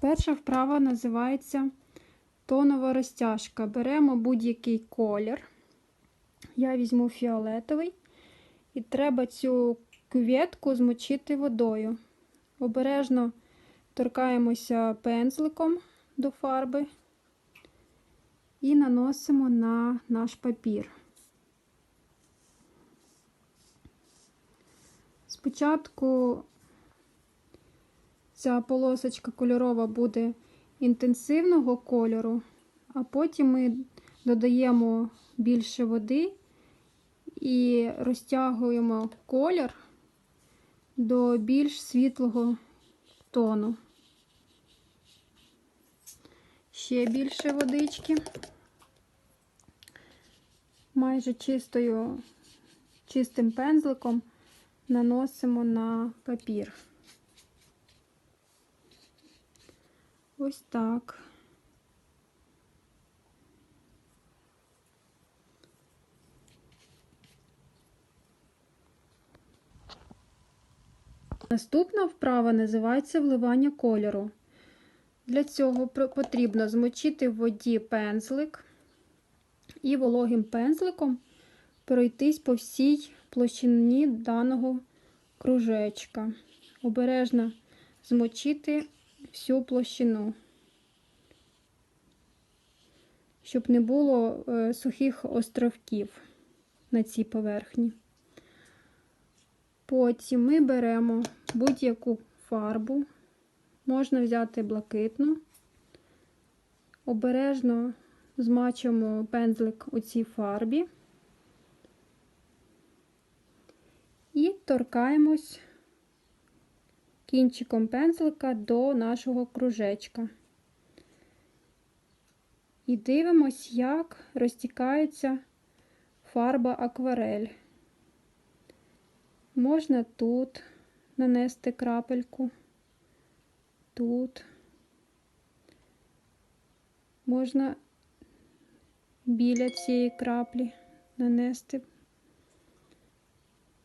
Перша вправа називається тонова розтяжка. Беремо будь-який колір. Я візьму фіолетовий. І треба цю кюветку змочити водою. Обережно торкаємося пензликом до фарби і наносимо на наш папір. Спочатку ця полосочка кольорова буде інтенсивного кольору, а потім ми додаємо більше води і розтягуємо колір до більш світлого тону. Ще більше водички, майже чистою, чистим пензликом наносимо на папір. Ось так. Наступна вправа називається вливання кольору. Для цього потрібно змочити в воді пензлик і вологим пензликом пройтись по всій площині даного кружечка. Обережно змочити всю площину, щоб не було е, сухих островків на цій поверхні. Потім ми беремо будь-яку фарбу, можна взяти блакитну, обережно змачуємо пензлик у цій фарбі. І торкаємось кінчиком пензлика до нашого кружечка. І дивимось, як розтікається фарба акварель. Можна тут нанести крапельку, тут. Можна біля цієї краплі нанести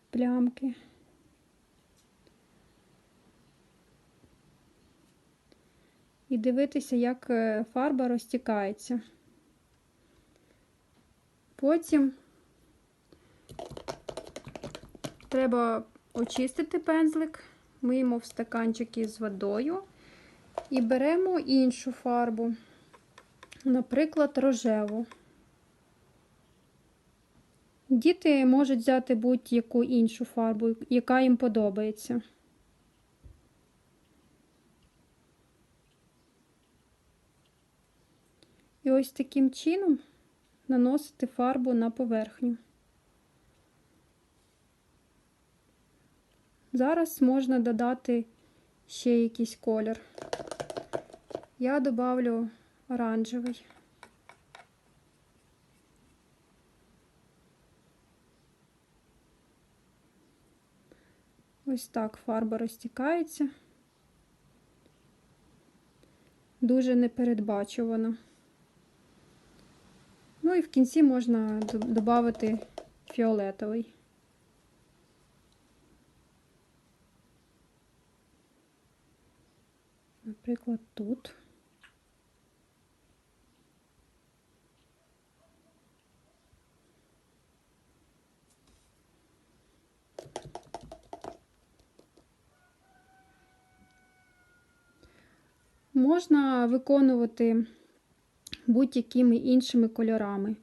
плямки. І дивитися, як е, фарба розтікається. Потім Треба очистити пензлик, миємо в стаканчики з водою і беремо іншу фарбу, наприклад, рожеву. Діти можуть взяти будь-яку іншу фарбу, яка їм подобається. І ось таким чином наносити фарбу на поверхню. Зараз можна додати ще якийсь колір. Я добавлю оранжевий. Ось так фарба розтікається. Дуже непередбачувано. Ну і в кінці можна додати фіолетовий. наприклад, тут. Можна виконувати будь-якими іншими кольорами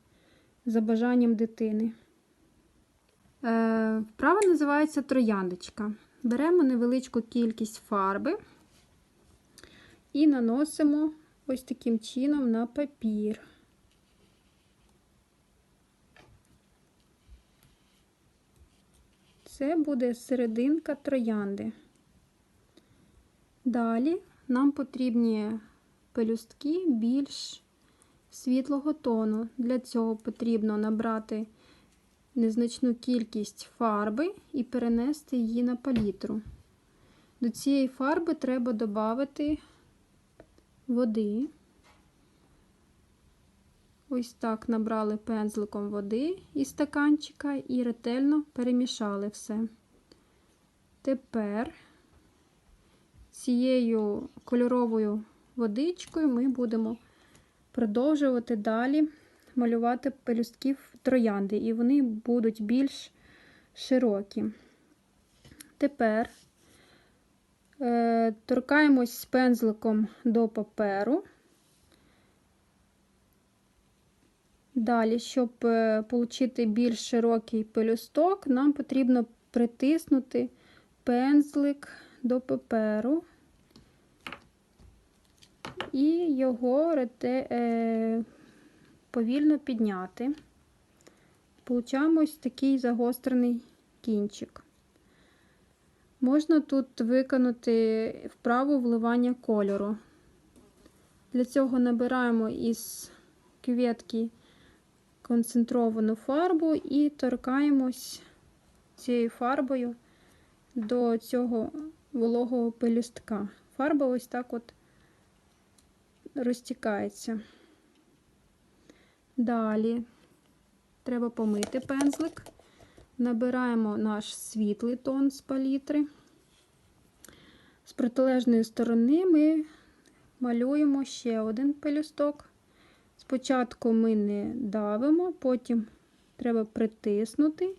за бажанням дитини. Е, вправа називається трояндочка. Беремо невеличку кількість фарби і наносимо ось таким чином на папір. Це буде серединка троянди. Далі нам потрібні пелюстки більш світлого тону. Для цього потрібно набрати незначну кількість фарби і перенести її на палітру. До цієї фарби треба додати води. Ось так набрали пензликом води із стаканчика і ретельно перемішали все. Тепер цією кольоровою водичкою ми будемо продовжувати далі малювати пелюстків троянди, і вони будуть більш широкі. Тепер е, торкаємось пензликом до паперу. Далі, щоб е, отримати більш широкий пелюсток, нам потрібно притиснути пензлик до паперу і його е, повільно підняти. Получаємо ось такий загострений кінчик. Можна тут виконати вправу вливання кольору. Для цього набираємо із кюветки концентровану фарбу і торкаємось цією фарбою до цього вологого пелюстка. Фарба ось так от розтікається. Далі треба помити пензлик. Набираємо наш світлий тон з палітри. З протилежної сторони ми малюємо ще один пелюсток. Спочатку ми не давимо, потім треба притиснути.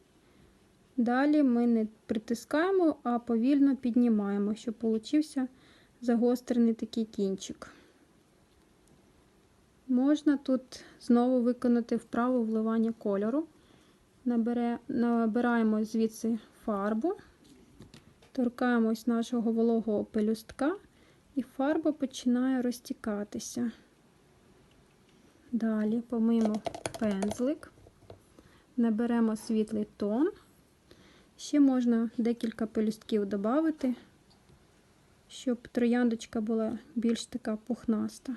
Далі ми не притискаємо, а повільно піднімаємо, щоб получився загострений такий кінчик. Можна тут знову виконати вправу вливання кольору. Набираємо звідси фарбу, торкаємось нашого вологого пелюстка, і фарба починає розтікатися. Далі помиємо пензлик, наберемо світлий тон. Ще можна декілька пелюстків додати, щоб трояндочка була більш така пухнаста.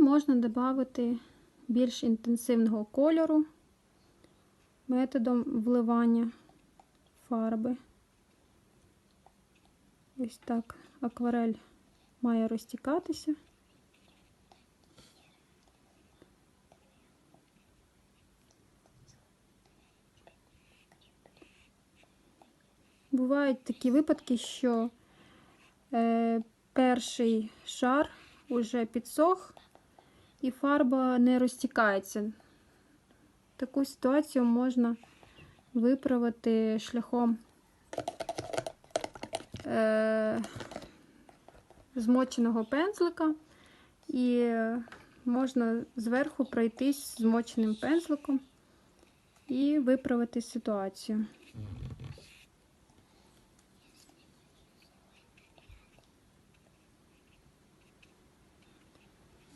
Можна додати більш інтенсивного кольору методом вливання фарби. Ось так акварель має розтікатися. Бувають такі випадки, що е, перший шар уже підсох і фарба не розтікається. Таку ситуацію можна виправити шляхом е, змоченого пензлика, і можна зверху пройтись змоченим пензликом і виправити ситуацію.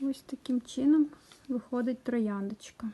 Ось таким чином виходить трояндочка.